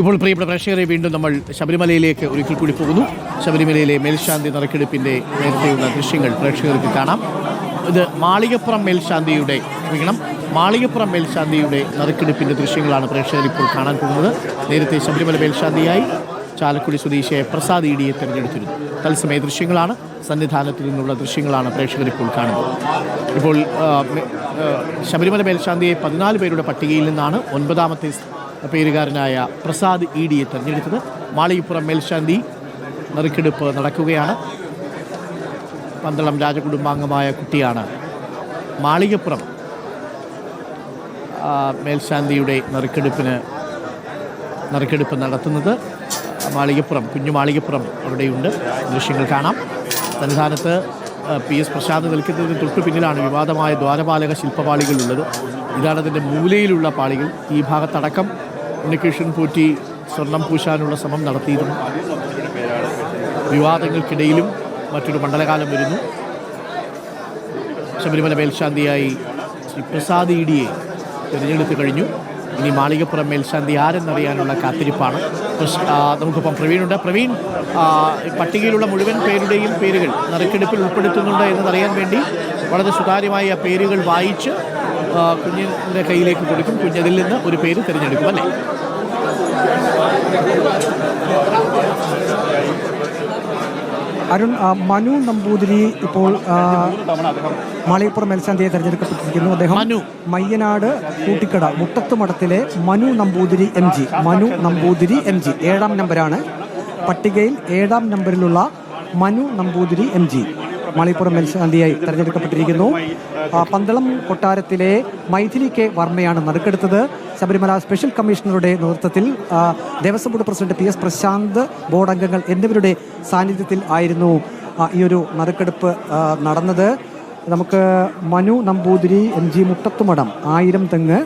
ഇപ്പോൾ പ്രിയപ്പെട്ട പ്രേക്ഷകരെ വീണ്ടും നമ്മൾ ശബരിമലയിലേക്ക് ഒരിക്കൽ കൂടി പോകുന്നു. ശബരിമലയിലെ മേൽശാന്തി നറുക്കെടുപ്പിന്റെ നേരത്തെയുള്ള ദൃശ്യങ്ങൾ പ്രേക്ഷകർക്ക് കാണാം. ഇത് മാളികപ്പുറം മേൽശാന്തിയുടെ ക്ഷമിക്കണം മാളികപ്പുറം മേൽശാന്തിയുടെ നറുക്കെടുപ്പിന്റെ ദൃശ്യങ്ങളാണ് പ്രേക്ഷകർ ഇപ്പോൾ കാണാൻ പോകുന്നത്. നേരത്തെ ശബരിമല മേൽശാന്തിയായി ചാലക്കുടി സ്വദേശിയായ പ്രസാദ് ഇഡിയെ തെരഞ്ഞെടുത്തിരുന്നു. തത്സമയ ദൃശ്യങ്ങളാണ് സന്നിധാനത്തിൽ നിന്നുള്ള ദൃശ്യങ്ങളാണ് പ്രേക്ഷകർ ഇപ്പോൾ കാണുന്നത്. ഇപ്പോൾ ശബരിമല മേൽശാന്തിയെ പതിനാല് പേരുടെ പട്ടികയിൽ നിന്നാണ് ഒൻപതാമത്തെ പേരുകാരനായ പ്രസാദ് ഇ ഡിയെ തെരഞ്ഞെടുത്തത് മാളികപ്പുറം മേൽശാന്തി നറുക്കെടുപ്പ് നടക്കുകയാണ്. പന്തളം രാജകുടുംബാംഗമായ കുട്ടിയാണ് മാളികപ്പുറം മേൽശാന്തിയുടെ നറുക്കെടുപ്പിന് നറുക്കെടുപ്പ് നടത്തുന്നത്. മാളികപ്പുറം കുഞ്ഞു മാളികപ്പുറം അവിടെയുണ്ട്. ദൃശ്യങ്ങൾ കാണാം. സന്നിധാനത്ത് പി എസ് പ്രശാന്ത് നിൽക്കുന്നതിന് തൊട്ടു പിന്നിലാണ് വിവാദമായ ദ്വാരപാലക ശില്പപാളികളുള്ളത്. ഇതാണ് അതിന്റെ മൂലയിലുള്ള പാളികൾ. ഈ ഭാഗത്തടക്കം ഉണ്ണികൃഷ്ണൻ പൂറ്റി സ്വർണം പൂശാനുള്ള ശ്രമം നടത്തിയിരുന്നു. വിവാദങ്ങൾക്കിടയിലും മറ്റൊരു മണ്ഡലകാലം വരുന്നു. ശബരിമല മേൽശാന്തിയായി ശ്രീ പ്രസാദ് ഇഡിയെ തിരഞ്ഞെടുത്തു കഴിഞ്ഞു. ഇനി മാളികപ്പുറം മേൽശാന്തി ആരെന്നറിയാനുള്ള കാത്തിരിപ്പാണ്. നമുക്കിപ്പം പ്രവീണുണ്ട്. പ്രവീൺ പട്ടികയിലുള്ള മുഴുവൻ പേരുടെയും പേരുകൾ നറുക്കെടുപ്പിൽ ഉൾപ്പെടുത്തുന്നുണ്ട് എന്നതറിയാൻ വേണ്ടി വളരെ സുതാര്യമായ പേരുകൾ വായിച്ച് കുഞ്ഞിന്റെ കയ്യിലേക്ക് കൊടുക്കും. കുഞ്ഞതിൽ നിന്ന് ഒരു പേര് തിരഞ്ഞെടുക്കും അല്ലേ? അരുൺ മനു നമ്പൂതിരി ഇപ്പോൾ മലയപ്പുറം മാളികപ്പുറം മേൽശാന്തിയെ തെരഞ്ഞെടുക്കപ്പെട്ടിരിക്കുന്നു. അദ്ദേഹം മനു. മയ്യനാട് കൂട്ടിക്കട മുട്ടത്ത് മഠത്തിലെ Manu Namboothiri M G. Manu Namboothiri M G. ഏഴാം നമ്പരാണ്. പട്ടികയിൽ ഏഴാം നമ്പറിലുള്ള മനു നമ്പൂതിരി എം ജി. മാളികപ്പുറം മേൽശാന്തിയായി തെരഞ്ഞെടുക്കപ്പെട്ടിരിക്കുന്നു. പന്തളം കൊട്ടാരത്തിലെ മൈഥിലി കെ വർമ്മയാണ് നറുക്കെടുത്തത് ശബരിമല സ്പെഷ്യൽ കമ്മീഷണറുടെ നേതൃത്വത്തിൽ Devaswom board president P S Prasanth board അംഗങ്ങൾ എന്നിവരുടെ സാന്നിധ്യത്തിൽ ആയിരുന്നു ഈ ഒരു നറുക്കെടുപ്പ് നടന്നത്. നമുക്ക് മനു നമ്പൂതിരി എം ജി മുട്ടത്തുമടം ആയിരം തെങ്ങ്.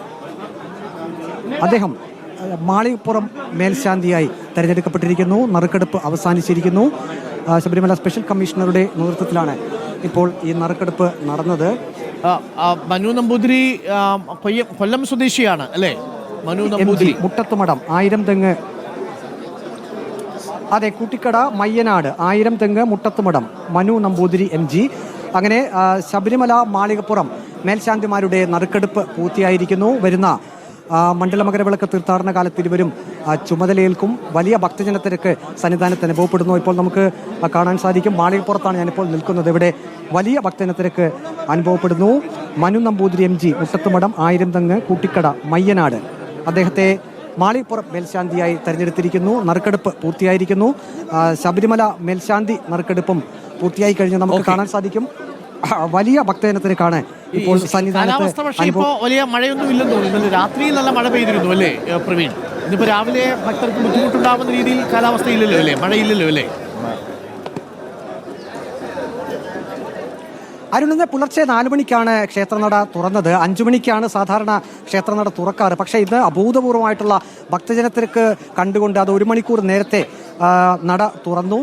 അദ്ദേഹം മാളിപ്പുറം മാളികപ്പുറം മേൽശാന്തിയായി തെരഞ്ഞെടുക്കപ്പെട്ടിരിക്കുന്നു നറുക്കെടുപ്പ് അവസാനിച്ചിരിക്കുന്നു. ശബരിമല സ്പെഷ്യൽ കമ്മീഷണറുടെ നേതൃത്വത്തിലാണ് ഇപ്പോൾ ഈ നറുക്കെടുപ്പ് നടന്നത്. മനു നമ്പൂതിരി കൊല്ലം സ്വദേശിയാണ് അല്ലേ? മനു നമ്പൂതിരി. മുട്ടത്തുമടം ആയിരം തെങ്ങ്. അതെ കുട്ടിക്കട മയ്യനാട് ആയിരം തെങ്ങ് മുട്ടത്തുമടം മനു നമ്പൂതിരി എം ജി. അങ്ങനെ ശബരിമല മാളികപ്പുറം മേൽശാന്തിമാരുടെ നറുക്കെടുപ്പ് പൂർത്തിയായിരിക്കുന്നു. വരുന്ന മണ്ഡല മണ്ഡലമകരവിളക്ക് തീർത്ഥാടന കാലത്ത് ഇരുവരും ആ, ചുമതലയേൽക്കും വലിയ ഭക്തജനത്തിരക്ക് സന്നിധാനത്ത് അനുഭവപ്പെടുന്നു ഇപ്പോൾ നമുക്ക് കാണാൻ സാധിക്കും മാളികപ്പുറത്താണ് ഞാനിപ്പോൾ നിൽക്കുന്നത്. ഇവിടെ വലിയ ഭക്തജനത്തിരക്ക് അനുഭവപ്പെടുന്നു. മനു നമ്പൂതിരി എം ജി മുട്ടത്തുമടം ആയിരം തങ്ങ് കൂട്ടിക്കട മയ്യനാട്. അദ്ദേഹത്തെ മാളിപ്പുറം മേൽശാന്തിയായി തെരഞ്ഞെടുത്തിരിക്കുന്നു. നറുക്കെടുപ്പ് പൂർത്തിയായിരിക്കുന്നു. ശബരിമല മേൽശാന്തി നറുക്കെടുപ്പും പൂർത്തിയായി കഴിഞ്ഞ് നമുക്ക് കാണാൻ സാധിക്കും. വലിയ ഭക്തജനത്തിന് കാണാൻ ഇപ്പോൾ സന്നിധാനത്ത് വലിയ മഴയൊന്നും ഇല്ലെന്ന് തോന്നുന്നു. രാത്രിയിൽ നല്ല മഴ പെയ്തിരുന്നു അല്ലേ പ്രവീൺ? ഇന്നിപ്പോൾ രാവിലെ ഭക്തർക്ക് ബുദ്ധിമുട്ടുണ്ടാവുന്ന രീതിയിൽ കാലാവസ്ഥ ഇല്ലല്ലോ അല്ലേ? മഴയില്ലല്ലോ അല്ലേ? അരുണിന്ന് പുലർച്ചെ നാല് മണിക്കാണ് ക്ഷേത്രനട തുറന്നത്. അഞ്ചു മണിക്കാണ് സാധാരണ ക്ഷേത്രനട തുറക്കാറ്. പക്ഷേ ഇത് അഭൂതപൂർവമായിട്ടുള്ള ഭക്തജനത്തിരക്ക് കണ്ടുകൊണ്ട് അത് ഒരു മണിക്കൂർ നേരത്തെ നട തുറന്നു.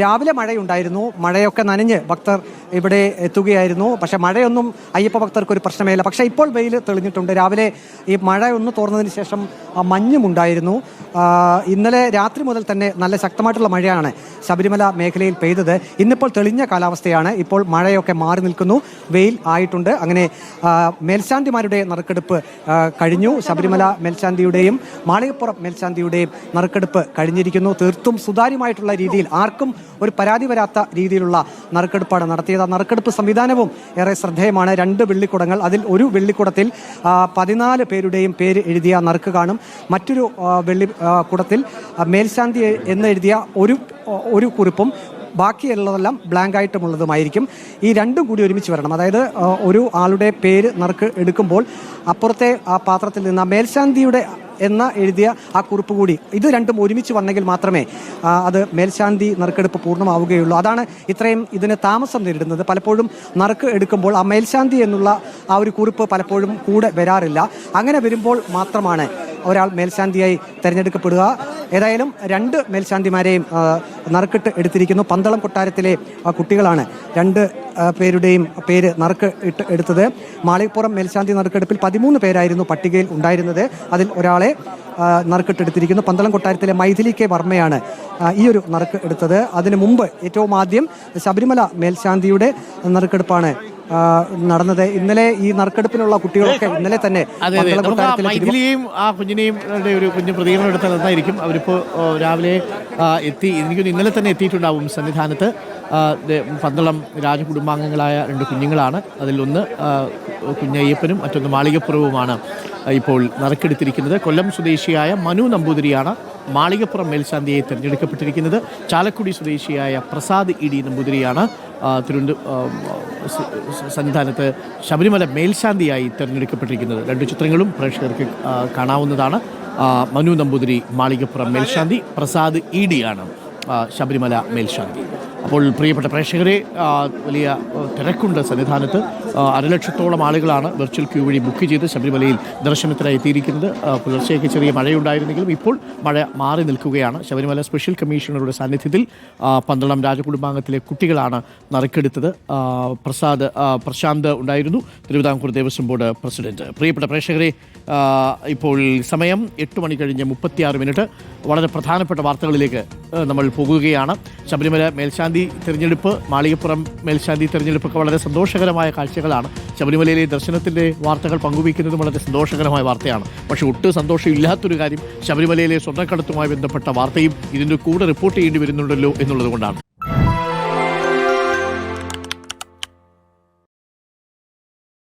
രാവിലെ മഴയുണ്ടായിരുന്നു. മഴയൊക്കെ നനഞ്ഞ് ഭക്തർ ഇവിടെ എത്തുകയായിരുന്നു. പക്ഷേ മഴയൊന്നും അയ്യപ്പ ഭക്തർക്ക് ഒരു പ്രശ്നമേയില്ല. പക്ഷേ ഇപ്പോൾ വെയിൽ തെളിഞ്ഞിട്ടുണ്ട്. രാവിലെ ഈ മഴ ഒന്ന് തോർന്നതിന് ശേഷം മഞ്ഞുമുണ്ടായിരുന്നു. ഇന്നലെ രാത്രി മുതൽ തന്നെ നല്ല ശക്തമായിട്ടുള്ള മഴയാണ് ശബരിമല മേഖലയിൽ പെയ്തത്. ഇന്നിപ്പോൾ തെളിഞ്ഞ കാലാവസ്ഥയാണ്. ഇപ്പോൾ മഴയൊക്കെ മാറി നിൽക്കുന്നു. വെയിൽ ആയിട്ടുണ്ട്. അങ്ങനെ മേൽശാന്തിമാരുടെ നറുക്കെടുപ്പ് കഴിഞ്ഞു. ശബരിമല മേൽശാന്തിയുടെയും മാളികപ്പുറം മേൽശാന്തിയുടെയും നറുക്കെടുപ്പ് കഴിഞ്ഞിരിക്കുന്നു. തീർത്തും സുതാര്യമായിട്ടുള്ള രീതിയിൽ ആർക്കും ഒരു പരാതി വരാത്ത രീതിയിലുള്ള നറുക്കെടുപ്പാണ് നടത്തിയത്. ആ നറുക്കെടുപ്പ് സംവിധാനവും ഏറെ ശ്രദ്ധേയമാണ്. രണ്ട് വെള്ളിക്കുടങ്ങൾ. അതിൽ ഒരു വെള്ളിക്കുടത്തിൽ പതിനാല് പേരുടെയും പേര് എഴുതിയ നറുക്ക് കാണും. മറ്റൊരു വെള്ളി കുടത്തിൽ മേൽശാന്തി എന്ന് എഴുതിയ ഒരു ഒരു കുറിപ്പും ബാക്കിയുള്ളതെല്ലാം ബ്ലാങ്ക് ആയിട്ടുമുള്ളതുമായിരിക്കും ഈ രണ്ടും കൂടി ഒരുമിച്ച് വരണം. അതായത് ഒരു ആളുടെ പേര് നറുക്ക് എടുക്കുമ്പോൾ അപ്പുറത്തെ ആ പാത്രത്തിൽ നിന്ന് മേൽശാന്തിയുടെ എന്ന എഴുതിയ ആ കുറിപ്പ് കൂടി ഇത് രണ്ടും ഒരുമിച്ച് വന്നെങ്കിൽ മാത്രമേ അത് മേൽശാന്തി നറുക്കെടുപ്പ് പൂർണമാവുകയുള്ളൂ. അതാണ് ഇത്രയും ഇതിന് താമസം നേരിടുന്നത്. പലപ്പോഴും നറുക്ക് എടുക്കുമ്പോൾ ആ മേൽശാന്തി എന്നുള്ള ആ ഒരു കുറിപ്പ് പലപ്പോഴും കൂടെ വരാറില്ല. അങ്ങനെ വരുമ്പോൾ മാത്രമാണ് ഒരാൾ മേൽശാന്തിയായി തിരഞ്ഞെടുക്കപ്പെടുക. ഏതായാലും രണ്ട് മേൽശാന്തിമാരെയും നറുക്കിട്ട് എടുത്തിരിക്കുന്നു. പന്തളം കൊട്ടാരത്തിലെ കുട്ടികളാണ് രണ്ട് പേരുടെയും പേര് നറുക്ക് ഇട്ട് എടുത്തത്. മാളികപ്പുറം മേൽശാന്തി നറുക്കെടുപ്പിൽ പതിമൂന്ന് പേരായിരുന്നു പട്ടികയിൽ ഉണ്ടായിരുന്നത്. അതിൽ ഒരാളെ നറുക്കിട്ടെടുത്തിരിക്കുന്നു പന്തളം കൊട്ടാരത്തിലെ മൈഥിലി കെ വർമ്മയാണ് ഈ ഒരു നറുക്ക് എടുത്തത്. അതിനു മുമ്പ് ഏറ്റവും ആദ്യം ശബരിമല മേൽശാന്തിയുടെ നറുക്കെടുപ്പാണ് നടന്നത്. ഇന്നലെ ഈ നറുക്കെടുപ്പിനുള്ള കുട്ടികളൊക്കെ ഇന്നലെ തന്നെ മൈഥിലിയെയും ആ കുഞ്ഞിനെയും ഒരു കുഞ്ഞു പ്രതികരണം എടുത്താൽ നന്നായിരിക്കും. അവരിപ്പോൾ രാവിലെ എത്തി എനിക്ക് ഇന്നലെ തന്നെ എത്തിയിട്ടുണ്ടാവും സന്നിധാനത്ത്. പന്തളം രാജകുടുംബാംഗങ്ങളായ രണ്ട് കുഞ്ഞുങ്ങളാണ്. അതിലൊന്ന് കുഞ്ഞയ്യപ്പനും മറ്റൊന്ന് മാളികപ്പുറവുമാണ് ഇപ്പോൾ നറുക്കെടുത്തിരിക്കുന്നത്. കൊല്ലം സ്വദേശിയായ മനു നമ്പൂതിരിയാണ് മാളികപ്പുറം മേൽശാന്തിയെ തിരഞ്ഞെടുക്കപ്പെട്ടിരിക്കുന്നത്. ചാലക്കുടി സ്വദേശിയായ പ്രസാദ് ഇ ഡി നമ്പൂതിരിയാണ് ആ, സന്നിധാനത്ത് ശബരിമല മേൽശാന്തിയായി തിരഞ്ഞെടുക്കപ്പെട്ടിരിക്കുന്നത്. രണ്ട് ചിത്രങ്ങളും പ്രേക്ഷകർക്ക് കാണാവുന്നതാണ്. മനു നമ്പൂതിരി മാളികപ്പുറം മേൽശാന്തി പ്രസാദ് ഇ ഡിയാണ് ശബരിമല മേൽശാന്തി. അപ്പോൾ പ്രിയപ്പെട്ട പ്രേക്ഷകരെ വലിയ തിരക്കുണ്ട് സന്നിധാനത്ത്. അരലക്ഷത്തോളം ആളുകളാണ് വെർച്വൽ ക്യൂ വഴി ബുക്ക് ചെയ്ത് ശബരിമലയിൽ ദർശനത്തിനായി എത്തിയിരിക്കുന്നത്. പുലർച്ചെയൊക്കെ ചെറിയ മഴയുണ്ടായിരുന്നെങ്കിലും ഇപ്പോൾ മഴ മാറി നിൽക്കുകയാണ്. ശബരിമല സ്പെഷ്യൽ കമ്മീഷണറുടെ സാന്നിധ്യത്തിൽ പന്തളം രാജകുടുംബാംഗത്തിലെ കുട്ടികളാണ് നറുക്കെടുത്തത്. പ്രസാദ് പ്രശാന്ത് ഉണ്ടായിരുന്നു. Thiruvithamkoor Devaswom board president. പ്രിയപ്പെട്ട പ്രേക്ഷകരെ ഇപ്പോൾ സമയം എട്ട് മണി കഴിഞ്ഞ് മുപ്പത്തിയാറ് മിനിറ്റ്. വളരെ പ്രധാനപ്പെട്ട വാർത്തകളിലേക്ക് നമ്മൾ പോകുകയാണ്. ശബരിമല മേൽശാന്തി തിരഞ്ഞെടുപ്പ് മാളികപ്പുറം മേൽശാന്തി തിരഞ്ഞെടുപ്പൊക്കെ വളരെ സന്തോഷകരമായ കാഴ്ചകളാണ്. ശബരിമലയിലെ ദർശനത്തിന്റെ വാർത്തകൾ പങ്കുവയ്ക്കുന്നതും വളരെ സന്തോഷകരമായ വാർത്തയാണ്. പക്ഷേ ഒട്ടും സന്തോഷമില്ലാത്തൊരു കാര്യം ശബരിമലയിലെ സ്വർണക്കടത്തുമായി ബന്ധപ്പെട്ട വാർത്തയും ഇതിന്റെ കൂടെ റിപ്പോർട്ട് ചെയ്യേണ്ടി വരുന്നുണ്ടല്ലോ എന്നുള്ളത് കൊണ്ടാണ്.